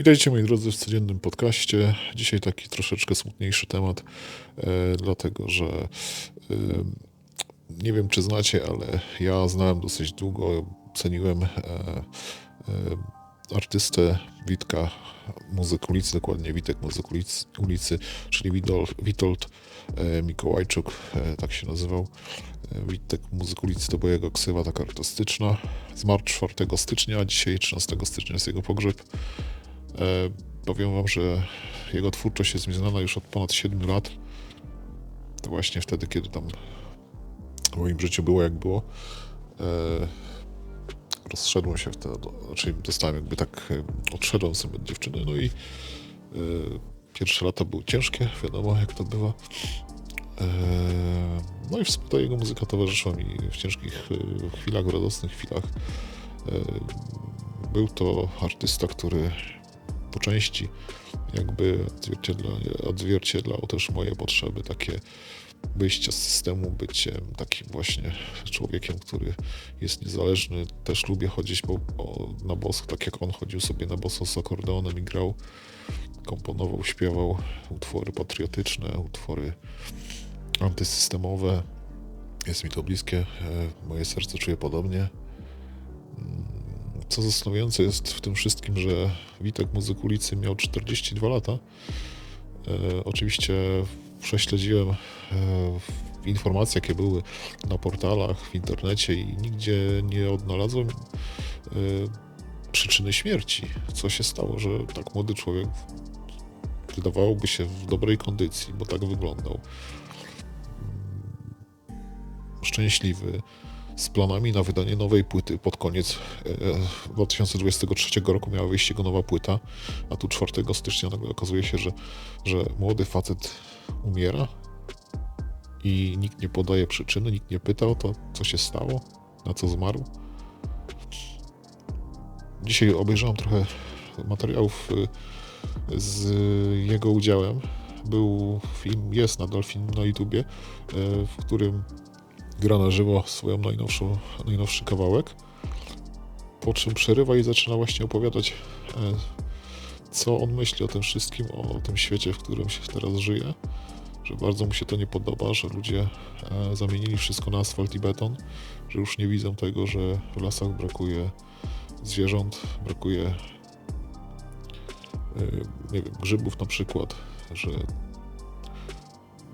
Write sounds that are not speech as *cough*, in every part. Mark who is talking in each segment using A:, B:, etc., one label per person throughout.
A: Witajcie moi drodzy w codziennym podcaście. Dzisiaj taki troszeczkę smutniejszy temat, e, dlatego że e, nie wiem czy znacie, ale ja znałem dosyć długo, ceniłem e, artystę Witka Muzyk ulicy, dokładnie Witek Muzyk ulicy, czyli Witold, Witold Mikołajczuk, tak się nazywał. Witek Muzyk ulicy to była jego ksywa taka artystyczna. Zmarł 4 stycznia, a dzisiaj 13 stycznia jest jego pogrzeb. E, powiem wam, że jego twórczość jest mi znana już od ponad 7 lat. To właśnie wtedy, kiedy tam w moim życiu było jak było. E, rozszedłem się wtedy, znaczy dostałem jakby tak, e, odszedłem sobie od dziewczyny, no i pierwsze lata były ciężkie, wiadomo jak to bywa. No i ta jego muzyka towarzyszyła mi w ciężkich chwilach, w radosnych chwilach. Był to artysta, który po części jakby odzwierciedla, odzwierciedlał też moje potrzeby, takie wyjścia z systemu, bycie takim właśnie człowiekiem, który jest niezależny. Też lubię chodzić po, po, na boso, tak jak on chodził sobie na boso z akordeonem i grał, komponował, śpiewał utwory patriotyczne, utwory antysystemowe. Jest mi to bliskie, e, moje serce czuje podobnie. Co zastanawiające jest w tym wszystkim, że Witek Muzyk ulicy miał 42 lata. E, oczywiście prześledziłem e, informacje, jakie były na portalach, w internecie i nigdzie nie odnalazłem e, przyczyny śmierci. Co się stało, że tak młody człowiek wydawałoby się w dobrej kondycji, bo tak wyglądał. Szczęśliwy, z planami na wydanie nowej płyty pod koniec e, 2023 roku miała wyjść jego nowa płyta, a tu 4 stycznia nagle okazuje się, że, że młody facet umiera i nikt nie podaje przyczyny, nikt nie pyta o to, co się stało, na co zmarł. Dzisiaj obejrzałem trochę materiałów y, z jego udziałem. Był film, jest nadal film na YouTubie, y, w którym gra na żywo swoją najnowszą, najnowszy kawałek. Po czym przerywa i zaczyna właśnie opowiadać, e, co on myśli o tym wszystkim, o tym świecie, w którym się teraz żyje. Że bardzo mu się to nie podoba, że ludzie e, zamienili wszystko na asfalt i beton, że już nie widzą tego, że w lasach brakuje zwierząt, brakuje e, nie wiem, grzybów na przykład, że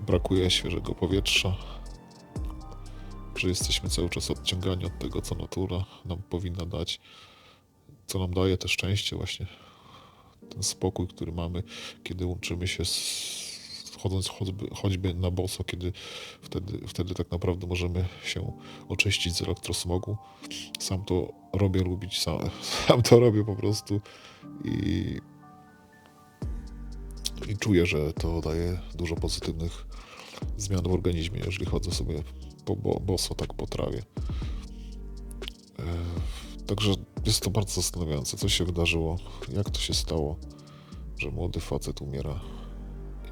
A: brakuje świeżego powietrza, że jesteśmy cały czas odciągani od tego, co natura nam powinna dać, co nam daje te szczęście właśnie, ten spokój, który mamy, kiedy łączymy się z chodząc choćby, choćby na boso, kiedy wtedy, wtedy tak naprawdę możemy się oczyścić z elektrosmogu. Sam to robię lubić, sam, *laughs* sam to robię po prostu i, i czuję, że to daje dużo pozytywnych zmian w organizmie, jeżeli chodzę sobie po bo, boso tak po trawie. E, Także jest to bardzo zastanawiające, co się wydarzyło, jak to się stało, że młody facet umiera.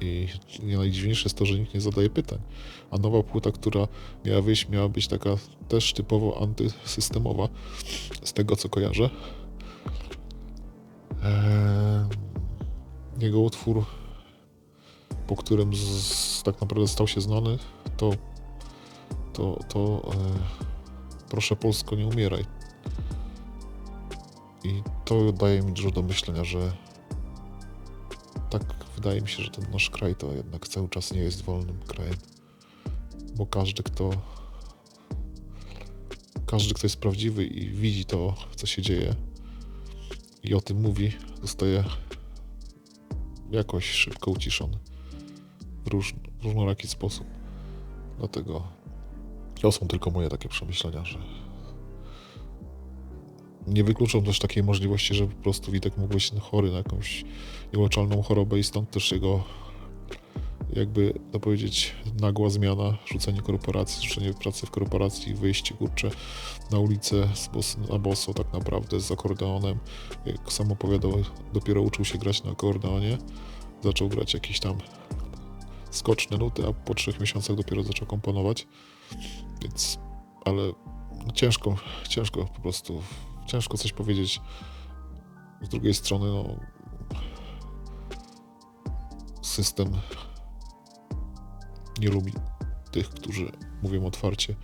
A: I najdziwniejsze jest to, że nikt nie zadaje pytań. A nowa płyta, która miała wyjść, miała być taka też typowo antysystemowa, z tego co kojarzę. Eee, jego utwór, po którym z, tak naprawdę stał się znany, to to, to e, proszę Polsko nie umieraj. I to daje mi dużo do myślenia, że tak wydaje mi się, że ten nasz kraj to jednak cały czas nie jest wolnym krajem. Bo każdy, kto każdy, kto jest prawdziwy i widzi to, co się dzieje i o tym mówi, zostaje jakoś szybko uciszony w, róż, różnoraki sposób. Dlatego to są tylko moje takie przemyślenia, że nie wykluczam też takiej możliwości, że po prostu Witek mógł być chory na jakąś nieuleczalną chorobę i stąd też jego jakby to powiedzieć nagła zmiana, rzucenie korporacji, rzucenie pracy w korporacji, wyjście kurcze na ulicę bos, na boso tak naprawdę z akordeonem. Jak sam opowiadał, dopiero uczył się grać na akordeonie, zaczął grać jakieś tam skoczne nuty, a po trzech miesiącach dopiero zaczął komponować. Więc, ale no ciężko, ciężko po prostu, ciężko coś powiedzieć. Z drugiej strony, no, system nie lubi tych, którzy mówią otwarcie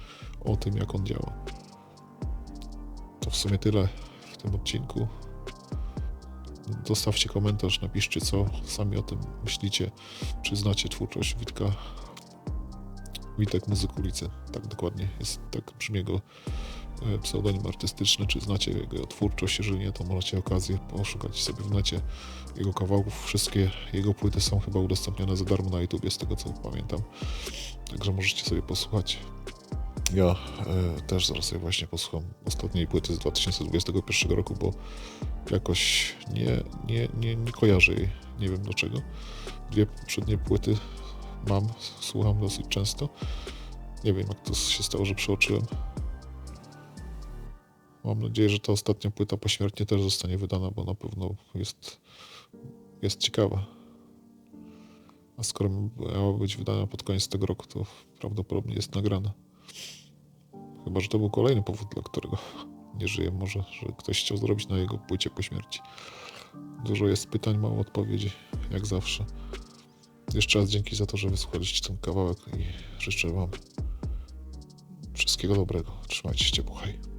A: o tym, jak on działa. To w sumie tyle w tym odcinku. Zostawcie komentarz, napiszcie co sami o tym myślicie, czy znacie twórczość Witka. Witek Muzyk Ulicy, tak dokładnie jest, tak brzmi jego e, pseudonim artystyczny, czy znacie jego twórczość, jeżeli nie, to możecie okazję poszukać sobie w necie jego kawałków. Wszystkie jego płyty są chyba udostępnione za darmo na YouTube, z tego co pamiętam. Także możecie sobie posłuchać. Ja e, też zaraz sobie właśnie posłucham ostatniej płyty z 2021 roku, bo jakoś nie, nie, nie, nie kojarzę jej. Nie wiem dlaczego. Dwie poprzednie płyty mam, słucham dosyć często. Nie wiem jak to się stało, że przeoczyłem. Mam nadzieję, że ta ostatnia płyta pośmiertnie też zostanie wydana, bo na pewno jest, jest ciekawa. A skoro miała być wydana pod koniec tego roku, to prawdopodobnie jest nagrana. Chyba, że to był kolejny powód, dla którego *laughs* nie żyje. Może, że ktoś chciał zrobić na jego płycie po śmierci. Dużo jest pytań, mało odpowiedzi, jak zawsze. Jeszcze raz dzięki za to, że wysłuchaliście ten kawałek i życzę Wam wszystkiego dobrego. Trzymajcie się ciepło, hej.